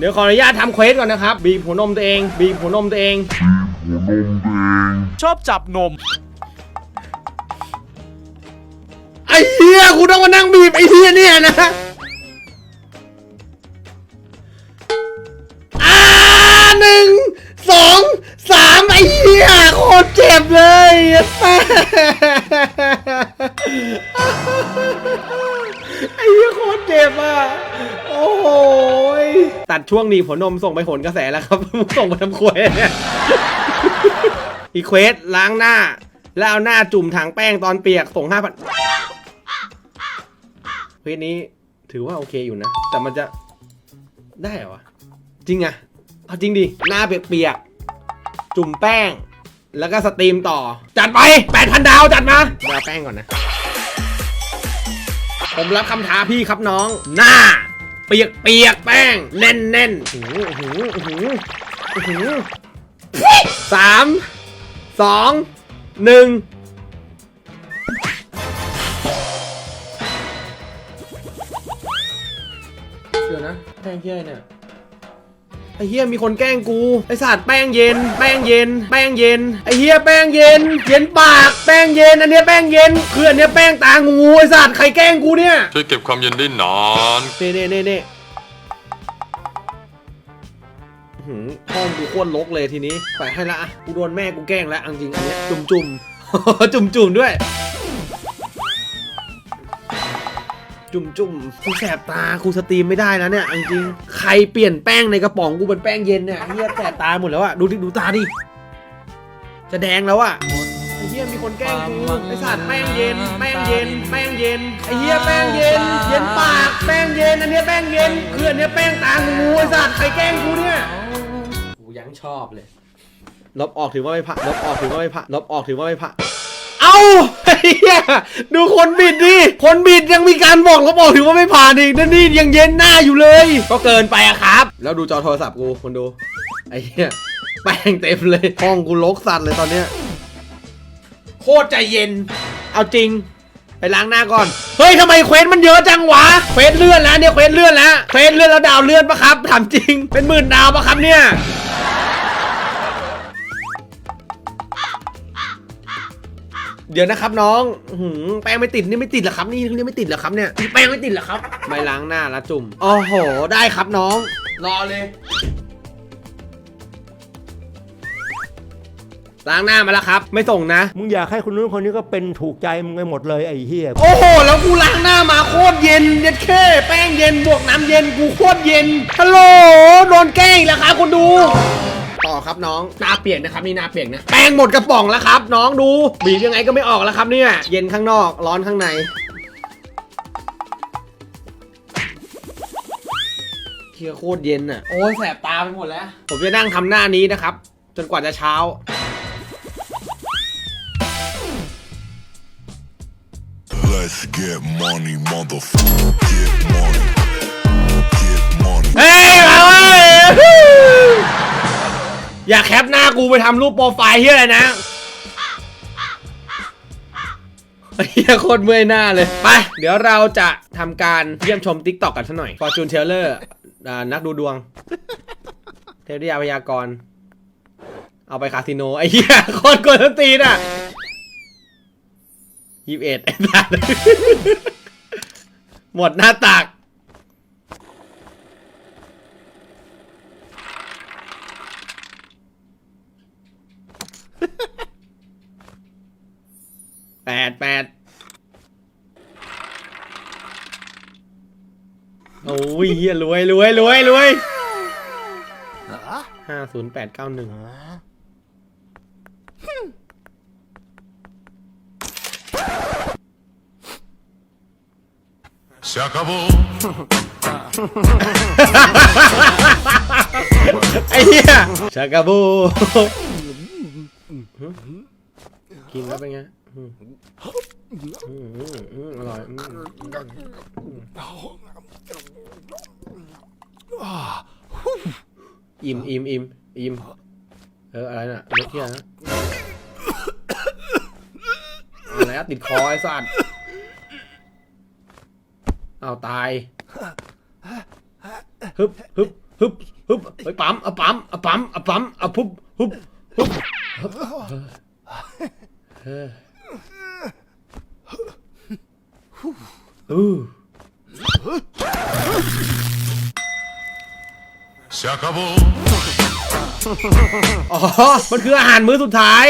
เดี๋ยวขออนุญาตทำเควสก่อนนะครับ บีบหัวนมตัวเอง บีบหัวนมตัวเอง ชอบจับนม ไอ้เหี้ยกูต้องมานั่งบีบไอ้เหี้ยเนี่ยนะอ่าหนึ่งสองสามไอ้เหี้ยโคตรเจ็บเลยแม่ไอ้เหี้ยโคตรเจ็บอะโอ้โหยตัด ช่วงนี้หัวนมส่งไปโหนกระแสแล้วครับ ส่งไปทำควยเนี่ยอีเควสล้างหน้า แล้วเอาหน้าจุ่มถังแป้งตอนเปียกส่งห้าพันเควสนี้ถือว่าโอเคอยู่นะ แต่มันจะได้เหรอวะจริงอะเอาจริงดิ หน้าเปียกๆ จุ่มแป้ง แล้วก็สตรีมต่อ จัดไป 8,000 ดาวจัดมาเดี๋ยวเอาแป้งก่อนนะ ผมรับคำท้าพี่ครับน้อง หน้า เปียกเปียกๆแป้งแน่นแน่นๆโอ้โหโอ้โหโอ้โหโอ้โหสามสองหนึ่งเดี๋ยวนะแป้งเฮียเนี่ย ไอเฮียมีคนแกล้งกูไอสัตว์แป้งเย็น แป้งเย็น แป้งเย็นไอเฮียแป้งเย็น เย็นปาก แป้งเย็นอันเนี้ยแป้งเย็นคืออันเนี้ยแป้งตางูไอสัตว์ใครแกล้งกูเนี่ยช่วยเก็บความเย็นได้นานเน่เน่เน่เน่หืมห้องกูโคตรลกเลยทีนี้ไปให้ละอะกูโดนแม่กูแกล้งแล้วเอาจริงอันเนี้ยจุ่มจุ่ม จุ่มจุ่มด้วย จุ่มจุ่มกูแสบตากูสตรีมไม่ได้แล้วเนี่ยเอาจริงใครเปลี่ยนแป้งในกระป๋องกูเป็นแป้งเย็นเนี่ยเฮียแสบตาหมดแล้วอะดูดิดูตาดิจะแดงแล้วอะไอ้เฮียมีคนแกล้งกูไอ้สัตว์แป้งเย็นแป้งเย็นแป้งเย็นไอ้เฮียแป้งเย็นเย็นปากแป้งเย็นอันเนี้ยแป้งเย็นคืออันเนี้ยแป้งตางูไอ้สัตว์ใครแกล้งกูเนี่ยกูยังชอบเลยลบออกถือว่าไม่ผ่านลบออกถือว่าไม่ผ่านลบออกถือว่าไม่ผ่าน เอ้าไอ้เหี้ยดูคนบิดดิคนบิดยังมีการบอกลบออกถือว่าไม่ผ่านอีกนั่นนี่ยังเย็นหน้าอยู่เลย ก็เกินไปอะครับ แล้วดูจอโทรศัพท์กูคนดูไอ้เหี้ยแป้งเต็มเลยห้องกูลกสัตว์เลยตอนเนี้ยโคตรใจเย็น เอาจริง ไปล้างหน้าก่อน เฮ้ยทำไมเควสมันเยอะจังวะ เควสเลื่อนแล้วเนี่ยเควสเลื่อนแล้ว เควสเลื่อนแล้วดาวเลื่อนปะครับถามจริง เป็นหมื่นดาวปะครับเนี่ย เดี๋ยวนะครับน้องอื้อหือแป้งไม่ติดนี่ไม่ติดเหรอครับนี่นี่ไม่ติดเหรอครับเนี่ยนี่แป้งไม่ติดเหรอครับ ไม่ล้างหน้าแล้วจุ่มโอ้โห ได้ครับน้อง รอเลย ล้างหน้ามาแล้วครับ ไม่ส่งนะ มึงอยากให้คนนู้นคนนี้ก็เป็นถูกใจมึงไปหมดเลยไอ้เหี้ยโอ้โห แล้วกูล้างหน้ามาโคตรเย็นเย็นแค่แป้งเย็นบวกน้ำเย็นกูโคตรเย็นฮัลโหลโดนแกล้งอีกแล้วครับคุณดู ต่อครับน้องหน้าเปียกนะครับนี่หน้าเปียกนะแป้งหมดกระป๋องแล้วครับ น้องดูบีบยังไงก็ไม่ออกแล้วครับเนี่ยเย็นข้างนอกร้อนข้างในเฮียโคตรเย็นอะโอ้ยแสบตาไปหมดแล้ว ผมจะนั่งทำหน้านี้นะครับ จนกว่าจะเช้า Let's get money, อย่าแคปหน้ากูไปทำรูปโปรไฟล์เฮียอะไรนะเฮียโคตรเมื่อยหน้าเลย ไป เดี๋ยวเราจะทำการเยี่ยมชม t ิ k t o k กันสักหน่อย Fortune Teller อ่านักดูดวง เทพธิยาพยากรณ์เอาไปคาสิโน ไอ้เหี้ยโคตรกวนส้นตีนอะยี่สิบเอ็ดไอ้สัสหมดหน้าตัก แปดแปดโอ้ยเหี้ยรวยรวยรวยรวยห้าศูนย์แปดเก้าหนึ่ง Se acabó. ไอ้เหี้ยชากาบู กินแล้วเป็นไง อร่อยอิ่มอิ่มอิ่มอิ่มเอออะไรน่ะเล็กเที่ยนะอะไรอะติดคอไอ้สัตว์เอาตายฮึบฮึบฮึบฮึบไปปั๊มเอาปั๊มเอาปั๊มเอาปั๊มเอาปุ๊บฮึบฮึบฮึบ เออ Se acabó. อ๋อ มันคืออาหารมื้อสุดท้าย